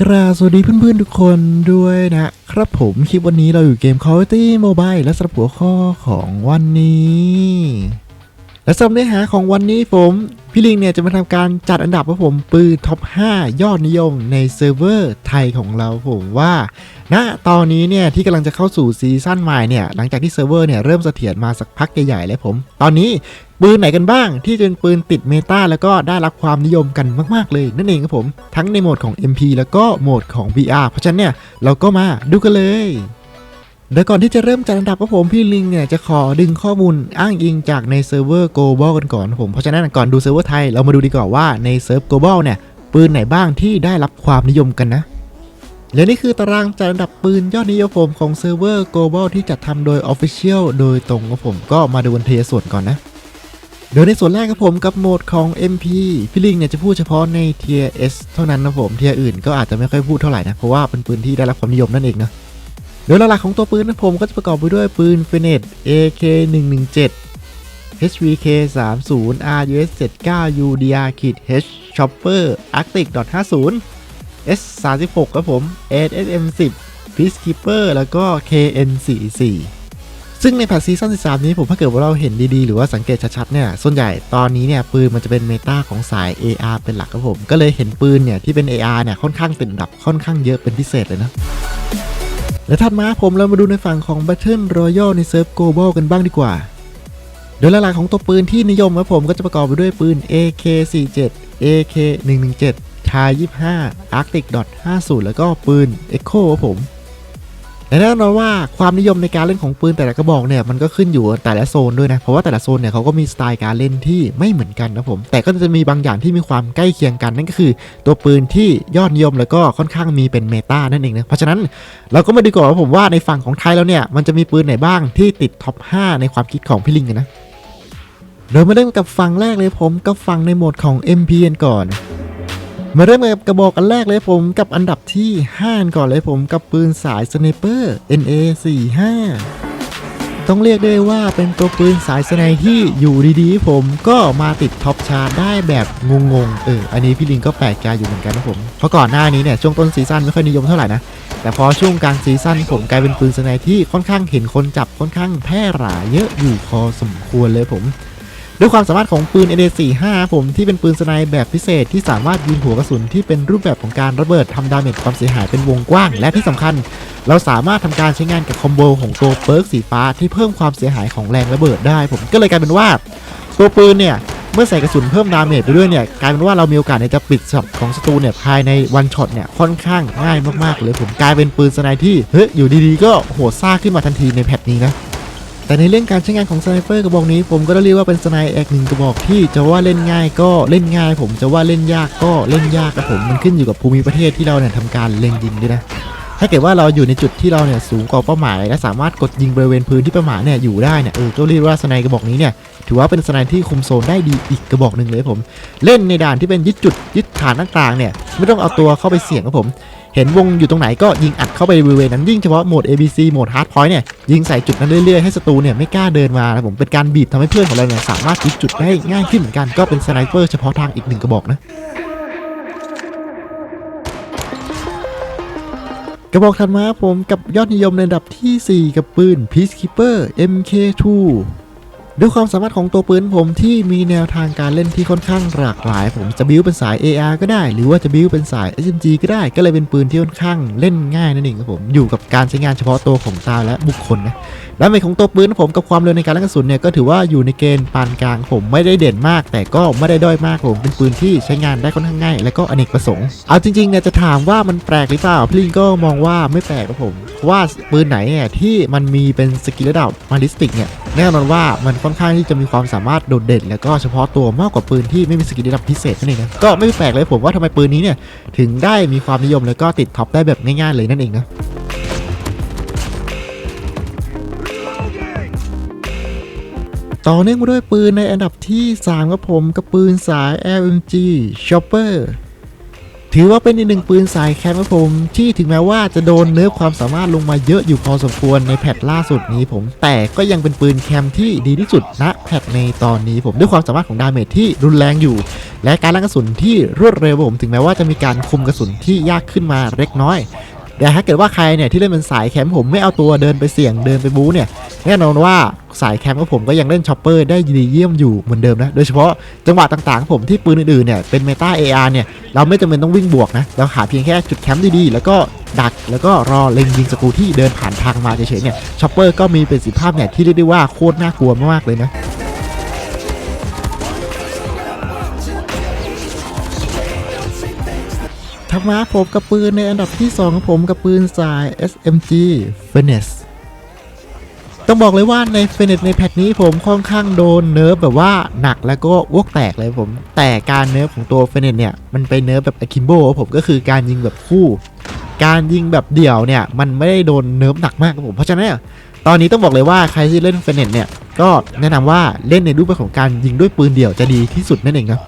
กราบสวัสดีเพื่อนๆทุกคนด้วยนะครับผมคลิปวันนี้เราอยู่เกม Call of Duty Mobile และสำหรับหัวข้อของวันนี้ และสำหรับเนื้อหาของวันนี้ผม พี่ลิงเนี่ยจะมาทำการจัดอันดับว่าผมปืนท็อป 5 ยอดนิยมในเซิร์ฟเวอร์ไทยของเราผมว่าณตอนนี้เนี่ยที่กำลังจะเข้าสู่ซีซั่นใหม่เนี่ยหลังจากที่เซิร์ฟเวอร์เนี่ยเริ่มเสถียรมาสักพักใหญ่ๆแล้วผม ตอนนี้ปืนไหนกันบ้างที่เป็นปืนติดเมตาแล้วก็ได้รับความนิยมกันมากๆเลยนั่นเองครับผม ทั้งในโหมดของ MP แล้วก็โหมดของ VR เพราะฉะนั้นเนี่ยเราก็มาดูกันเลย โดยก่อนที่จะเริ่มจัดอันดับครับผมพี่ลิงเนี่ยจะขอดึงข้อมูลอ้างอิงจากในเซิร์ฟเวอร์ global กันก่อนผม เพราะฉะนั้นก่อนดูเซิร์ฟเวอร์ไทย เรามาดูดีกว่าว่าในเซิร์ฟ global เนี่ยปืนไหนบ้างที่ได้รับความนิยมกันนะ และนี่คือตารางจัดอันดับปืนยอดนิยมผมของเซิร์ฟเวอร์ global ที่จัดทำโดย Official โดยตรงครับผมก็มาดูบนเทส่วนก่อนนะโดยในส่วนแรกครับผมกับโหมดของ MP พี่ลิงเนี่ยจะพูดเฉพาะใน Tier S เท่านั้นนะผมเทียอื่นก็อาจจะไม่ค่อยพูดเท่าไหร่นะเพราะว่าเป็นปืนที่ได้รับความนิยมนั่นเองนะ โดยหลักๆของตัวปืนนะผมก็จะประกอบไปด้วยปืน f e n e t AK 117 HVK 30 RUS 79 UDR ขีด H Chopper Arctic 50 S 36ครับผม SSM 10 Peacekeeper แล้วก็ KN 44ซึ่งในแพทซีซั่น13 นี้ผมถ้าเกิดว่าเราเห็นดีๆ หรือว่าสังเกตชัดๆเนี่ย ส่วนใหญ่ตอนนี้เนี่ย ปืนมันจะเป็นเมตาของสาย AR เป็นหลักครับผม ก็เลยเห็นปืนเนี่ย ที่เป็น AR เนี่ย ค่อนข้างติดดับค่อนข้างเยอะเป็นพิเศษเลยนะ และถัดมาผมเรามาดูในฝั่งของ Battle Royale ในเซิร์ฟ Global กันบ้างดีกว่า โดยหลักๆของตัวปืนที่นิยมครับผมก็จะประกอบไปด้วยปืน AK47 AK117 ชาย25 Arctic.50 แล้วก็ปืน Echo ครับผม และแน่นอนว่าความนิยมในการเล่นของปืนแต่ละกระบอกเนี่ยมันก็ขึ้นอยู่แต่ละโซนด้วยนะเพราะว่าแต่ละโซนเนี่ยเขาก็มีสไตล์การเล่นที่ไม่เหมือนกันนะผมแต่ก็จะมีบางอย่างที่มีความใกล้เคียงกันนั่นก็คือ ตัวปืนที่ยอดนิยมแล้วก็ค่อนข้างมีเป็นเมตานั่นเองนะเพราะฉะนั้นเราก็มาดูก่อนว่าผมว่าในฝั่งของไทยแล้วเนี่ยมันจะมีปืนไหนบ้างที่ติดท็อป 5 ในความคิดของพี่ลิงกันนะโดยมาเริ่มกับฝั่งแรกเลยผมก็ฝั่งในโหมดของ MP กันก่อน มาเริ่มกับกระบอกอันแรกเลยผมกับอันดับที่ 5 ก่อนเลยผมกับปืนสายสไนเปอร์ NA45 ต้องเรียกได้ว่าเป็นตัวปืนสายสไนที่อยู่ดีๆ ผมก็มาติดท็อปชาร์ได้แบบงงๆ เออ อันนี้พี่ลิงก็แปลกใจอยู่เหมือนกันนะผม เพราะก่อนหน้านี้เนี่ยช่วงต้นซีซั่นไม่ค่อยนิยมเท่าไหร่นะ แต่พอช่วงกลางซีซั่นผมกลายเป็นปืนสไนที่ค่อนข้างเห็นคนจับค่อนข้างแพร่หลายเยอะอยู่พอสมควรเลยผม ด้วยความสามารถของปืน NA45 ผมที่เป็นปืนสไนแบบพิเศษที่สามารถยิงหัวกระสุนที่เป็นรูปแบบของการระเบิดทำดาเมจความเสียหายเป็นวงกว้าง และที่สำคัญ เราสามารถทำการใช้งานกับคอมโบของตัวเปิร์กสีฟ้าที่เพิ่มความเสียหายของแรงระเบิดได้ ผมก็เลยกลายเป็นว่า ตัวปืนเนี่ยเมื่อใส่กระสุนเพิ่มดาเมจไปด้วยเนี่ยกลายเป็นว่าเรามีโอกาสในจะปิดช็อตของศัตรูเนี่ยภายในวันช็อตเนี่ยค่อนข้างง่ายมากๆเลยผมกลายเป็นปืนสไนที่เฮ้ยอยู่ดีๆ ก็โหดซ่าขึ้นมาทันทีในแพทนี้นะ แต่ในเรื่องการใช้งานของสไนเปอร์กระบอกนี้ผมก็ต้องเรียกว่าเป็นสไนแอกหนึ่งกระบอกที่จะว่าเล่นง่ายก็เล่นง่าย ผมจะว่าเล่นยากก็เล่นยากครับผมมันขึ้นอยู่กับภูมิประเทศที่เราเนี่ยทำการเล็งยิงด้วยนะ ถ้าเกิดว่าเราอยู่ในจุดที่เราเนี่ยสูงกว่าเป้าหมาย และสามารถกดยิงบริเวณพื้นที่เป้าหมายเนี่ยอยู่ได้เนี่ยเออก็เรียกว่าสไนกระบอกนี้เนี่ยถือว่าเป็นสไนที่คุมโซนได้ดีอีกกระบอกหนึ่งเลยผมเล่นในด่านที่เป็นยึดจุดยึดฐานต่างๆเนี่ยไม่ต้องเอาตัวเข้าไปเสี่ยงครับผมเห็นวงอยู่ตรงไหนก็ยิงอัดเข้าไปบริเวณนั้นยิ่งเฉพาะโหมด ABC โหมด Hard Point เนี่ยยิงใส่จุดนั้นเรื่อยๆให้ศัตรูเนี่ยไม่กล้าเดินมานะผมเป็นการบีบทำให้เพื่อนของเราเนี่ยสามารถยึดจุดได้ง่ายขึ้นเหมือนกันก็เป็นสไนเปอร์เฉพาะทางอีกหนึ่งกระบอกนะ กระบอกถัดมาผมกับยอดนิยมในอันดับทีสี่4 กับปืน Peacekeeper MK2 ด้วยความสามารถของตัวปืนผมที่มีแนวทางการเล่นที่ค่อนข้างหลากหลาย ผมจะบิวเป็นสาย AR ก็ได้ หรือว่าจะบิวเป็นสาย SMG ก็ได้ ก็เลยเป็นปืนที่ค่อนข้างเล่นง่ายนั่นเองครับผม อยู่กับการใช้งานเฉพาะตัวของตาและบุคคลนะและในของตัวปืนผมกับความเร็วในการลั่นกระสุนเนี่ยก็ถือว่าอยู่ในเกณฑ์ปานกลางผมไม่ได้เด่นมาก แต่ก็ไม่ได้ด้อยมากผมเป็นปืนที่ใช้งานได้ค่อนข้างง่ายและก็อเนกประสงค์ เอาจริงๆเนี่ยจะถามว่ามันแปลกหรือเปล่าพี่ลิงก็มองว่าไม่แปลกครับผมว่าปืนไหนเนี่ยที่มันมีเป็นสกิลระดับมาริสติกเนี่ยแน่นอนว่ามันค่อนข้างที่จะมีความสามารถโดดเด่น แล้วก็เฉพาะตัวมากกว่าปืนที่ไม่มีสกิลระดับพิเศษนั่นเองนะก็ไม่แปลกเลยผมว่าทำไมปืนนี้เนี่ยถึงได้มีความนิยมแล้วก็ติดท็อปได้แบบง่ายๆเลยนั่นเองนะต่อเนื่องมาด้วยปืนในอันดับที่ 3 ครับผมกับปืนสาย LMG Chopper ถือว่าเป็นอีกหนึ่งปืนสายแคมป์ครับผมที่ถึงแม้ว่าจะโดนเนิร์ฟความสามารถลงมาเยอะอยู่พอสมควรในแพทล่าสุดนี้ผม แต่ก็ยังเป็นปืนแคมป์ที่ดีที่สุดณแพทในตอนนี้ผมด้วยความสามารถของดาเมจที่รุนแรงอยู่ และการลั่นกระสุนที่รวดเร็วผมถึงแม้ว่าจะมีการคุมกระสุนที่ยากขึ้นมาเล็กน้อยแต่ถ้าเกิดว่าใครเนี่ยที่เล่นเป็นสายแคมป์ผมไม่เอาตัวเดินไปเสี่ยงเดินไปบู๊เนี่ย แน่นอนว่าสายแคมป์ของผมก็ยังเล่นช็อปเปอร์ได้ดีเยี่ยมอยู่เหมือนเดิมนะ โดยเฉพาะจังหวะต่างๆของผมที่ปืนอื่นๆเนี่ยเป็นเมตา AR เนี่ย เราไม่จำเป็นต้องวิ่งบวกนะ เราหาเพียงแค่จุดแคมป์ดีๆ แล้วก็ดักแล้วก็รอเล็งยิงศัตรูที่เดินผ่านทางมาเฉยๆเนี่ยช็อปเปอร์ก็มีประสิทธิภาพเนี่ยที่เรียกได้ว่าโคตรน่ากลัวมากๆเลยนะถัดมาผมกับปืนในอันดับที่ 2 ของผมกับปืนสาย SMG f i n e s ต้องบอกเลยว่าใน f i n e s ในแพทนี้ผมค่อนข้างโดนเนิร์ฟแบบว่าหนักแล้วก็อ้วกแตกเลยผม แต่การเนิร์ฟของตัว f i n e s เนี่ยมันไปเนิร์ฟแบบอะคิมโบผมก็คือการยิงแบบคู่ การยิงแบบเดี่ยวเนี่ยมันไม่ได้โดนเนิร์ฟหนักมากครับผมเพราะฉะนั้นตอนนี้ต้องบอกเลยว่าใครที่เล่น f i n e s เนี่ยก็แนะนำว่าเล่นในรูปแบบของการยิงด้วยปืนเดี่ยวจะดีที่สุดนั่นเองครับ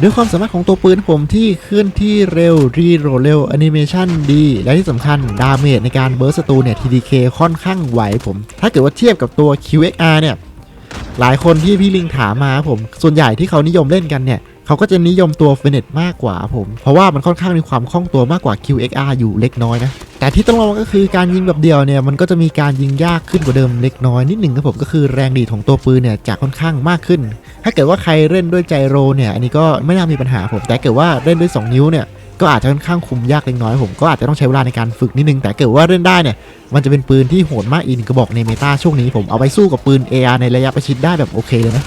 ด้วยความสามารถของตัวปืนผมที่เคลื่อนที่เร็ว รีโรเร็วแอนิเมชันดี และที่สำคัญ ดาเมจในการเบิร์สตูเนี่ย TDK ค่อนข้างไหวผม ถ้าเกิดว่าเทียบกับตัว QXR เนี่ย หลายคนที่พี่ลิงถามมาผม ส่วนใหญ่ที่เขานิยมเล่นกันเนี่ย เขาก็จะนิยมตัว f i n e t มากกว่าผม เพราะว่ามันค่อนข้างมีความคล่องตัวมากกว่า QXR อยู่เล็กน้อยนะ แต่ที่ต้องระวังก็คือการยิงแบบเดียวเนี่ยมันก็จะมีการยิงยากขึ้นกว่าเดิมเล็กน้อยนิดหนึ่งครับผมก็คือแรงดีดของตัวปืนเนี่ยจะค่อนข้างมากขึ้น ถ้าเกิดว่าใครเล่นด้วยไจโรเนี่ยอันนี้ก็ไม่น่ามีปัญหาผมแต่เกิดว่าเล่นด้วย 2 นิ้วเนี่ยก็อาจจะค่อนข้างคุมยากเล็กน้อยผมก็อาจจะต้องใช้เวลาในการฝึกนิดนึงแต่เกิดว่าเล่นได้เนี่ยมันจะเป็นปืนที่โหดมากอีกหนึ่งกระบอกในเมตาช่วงนี้ผมเอาไปสู้กับปืน AR ในระยะประชิดได้แบบโอเคเลยนะ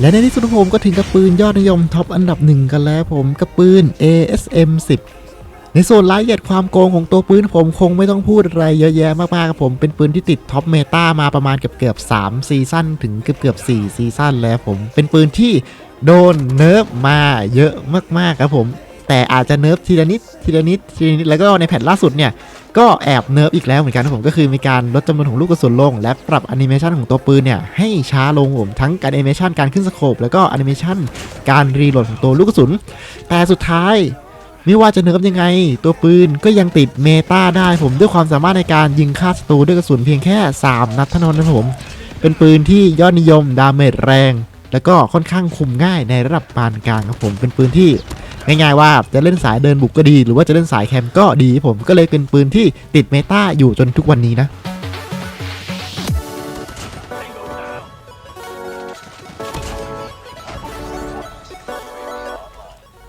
และในที่สุดผมก็ถึงกับปืนยอดนิยมท็อปอันดับหนึ่งกันแล้วผมกับปืน ASM 10ในส่วนรายละเอียดความโกงของตัวปืนผมคงไม่ต้องพูดอะไรเยอะแยะมากๆครับผมเป็นปืนที่ติดท็อปเมตามาประมาณเกือบเกือบ3ซีซั่นถึงเกือบเกือบ4ซีซั่นแล้วผมเป็นปืนที่โดนเนิร์ฟมาเยอะมากๆครับผม แต่อาจจะเนิร์ฟทีละนิดทีละนิดทีละนิดแล้วก็ในแผ่นล่าสุดเนี่ยก็แอบเนิร์ฟอีกแล้วเหมือนกันครับผมก็คือมีการลดจำนวนของลูกกระสุนลง และปรับแอนิเมชันของตัวปืนเนี่ยให้ช้าลงผมทั้งการแอนิเมชันการขึ้นสโคปแล้วก็แอนิเมชันการรีโหลดของตัวลูกกระสุน แต่สุดท้ายไม่ว่าจะเนิร์ฟยังไง ตัวปืนก็ยังติดเมตาได้ผมด้วยความสามารถในการยิงฆ่าศัตรูด้วยกระสุนเพียงแค่ 3 นัดเท่านั้นนะผม เป็นปืนที่ยอดนิยมดาเมจแรง แล้วก็ค่อนข้างคุมง่ายในระดับปานกลางครับผมเป็นปืนที่ ง่ายๆว่าจะเล่นสายเดินบุกก็ดี หรือว่าจะเล่นสายแคมป์ก็ดีผมก็เลยเป็นปืนที่ติดเมตาอยู่จนทุกวันนี้นะ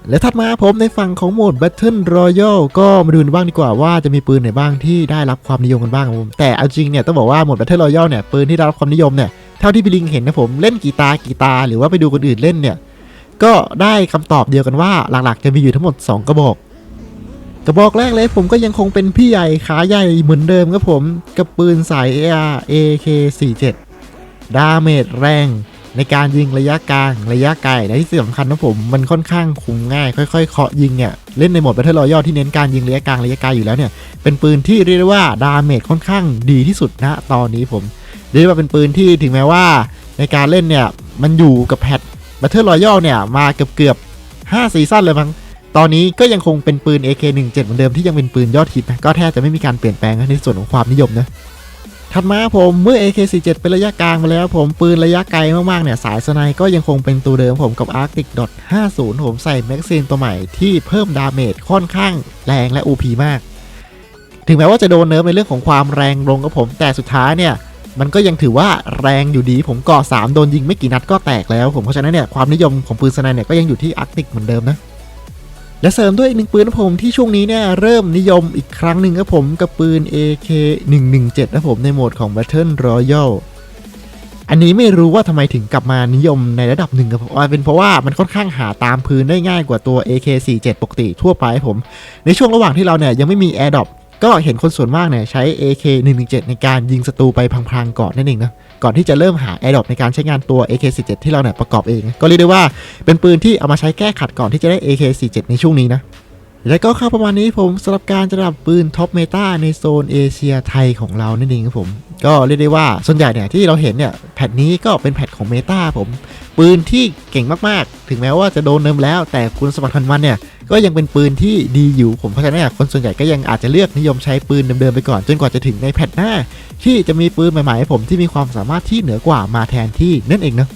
และถัดมาผมในฝั่งของโหมด Battle Royale ก็มาดูนบ้างดีกว่าว่าจะมีปืนไหนบ้างที่ได้รับความนิยมกันบ้างครับผมแต่เอาจริงเนี่ยต้องบอกว่าโหมด Battle Royale เนี่ยปืนที่ได้รับความนิยมเนี่ยเท่าที่พี่ลิงเห็นนะผมเล่นกีตาร์กีตาร์หรือว่าไปดูคนอื่นเล่นเนี่ย ก็ได้คำตอบเดียวกันว่าหลักๆจะมีอยู่ทั้งหมด 2 กระบอก กระบอกแรกเลยผมก็ยังคงเป็นพี่ใหญ่ขาใหญ่เหมือนเดิมครับผมกับปืนสาย AR AK47 ดาเมจแรง ในการยิงระยะกลางระยะไกลและที่สำคัญนะผมมันค่อนข้างคุมง่าย ค่อยๆเคาะยิงเนี่ยเล่นในโหมด Battle Royale ที่เน้นการยิงระยะกลางระยะไกลอยู่แล้วเนี่ยเป็นปืนที่เรียกได้ว่าดาเมจค่อนข้างดีที่สุดณตอนนี้ผมเรียกว่าเป็นปืนที่ถึงแม้ว่า ในการเล่นเนี่ยมันอยู่กับแพท Battle Royale เนี่ยมาเกือบเกือบ5ซีซั่นเลยมั้งตอนนี้ก็ยังคงเป็นปืน AK17 เหมือนเดิมที่ยังเป็นปืนยอดฮิตนะก็แทบจะไม่มีการเปลี่ยนแปลงในส่วนของความนิยมนะถัดมาผมเมื่อ AK47 เป็นระยะกลางมาแล้วผมปืนระยะไกลมากๆเนี่ยสายสไนก็ยังคงเป็นตัวเดิมผมกับ Arctic .50 ผมใส่แม็กซีนตัวใหม่ที่เพิ่มดาเมจค่อนข้างแรงและ OP มาก ถึงแม้ว่าจะโดนเนิร์ฟในเรื่องของความแรงลงกับผมแต่สุดท้ายเนี่ย มันก็ยังถือว่าแรงอยู่ดี ผมก่อ3โดนยิงไม่กี่นัดก็แตกแล้วผมเพราะฉะนั้นเนี่ยความนิยมของปืนสไนเนี่ยก็ยังอยู่ที่อาร์กติกเหมือนเดิมนะและเสริมด้วยอีกหนึ่งปืนผมที่ช่วงนี้เนี่ยเริ่มนิยมอีกครั้งหนึ่งครับผมกับปืน AK 117นะผมในโหมดของ Battle Royale อันนี้ไม่รู้ว่าทำไมถึงกลับมานิยมในระดับหนึ่งครับผมอาจเป็นเพราะว่ามันค่อนข้างหาตามพื้นได้ง่ายกว่าตัว AK47 ปกติทั่วไปผม ในช่วงระหว่างที่เราเนี่ยยังไม่มี Air d r o p ก็เห็นคนส่วนมากเนี่ยใช้ AK117 ในการยิงศัตรูไปพังๆก่อนนั่นเองนะก่อนที่จะเริ่มหา Air d r o p ในการใช้งานตัว AK47 ที่เราเนี่ยประกอบเอง ก็เรียกได้ว่าเป็นปืนที่เอามาใช้แก้ขัดก่อนที่จะได้ AK47 ในช่วงนี้นะและก็เข้าประมาณนี้ผมสำหรับการจะดับปืนท็อปเมตาในโซนเอเชียไทยของเรานั่นเองครับผม ก็เรียกได้ว่าส่วนใหญ่เนี่ยที่เราเห็นเนี่ยแพทนี้ก็เป็นแพทของเมตาผม ปืนที่เก่งมากๆ ถึงแม้ว่าจะโดนเนิมแล้ว แต่คุณสมบัติพันมันเนี่ย ก็ยังเป็นปืนที่ดีอยู่ผมเพราะฉะนั้นคนส่วนใหญ่ก็ยังอาจจะเลือกนิยมใช้ปืนเดิมๆไปก่อน จนกว่าจะถึงในแพทหน้า ที่จะมีปืนใหม่ๆให้ผมที่มีความสามารถที่เหนือกว่ามาแทนที่นั่นเองเนาะ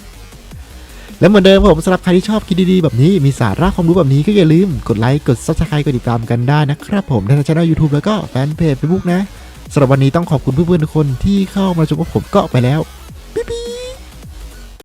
และเหมือนเดิมผมสำหรับใครที่ชอบคิดดีๆ แบบนี้มีสาระความรู้แบบนี้ก็อย่าลืมกดไลค์กดซับสไครต์กดติดตามกันได้นะครับผมในช่องยูทูบแล้วก็แฟนเพจเฟซบุ๊กนะสำหรับวันนี้ต้องขอบคุณเพื่อนๆทุกคนที่เข้ามาชมกับผมก็ไปแล้ว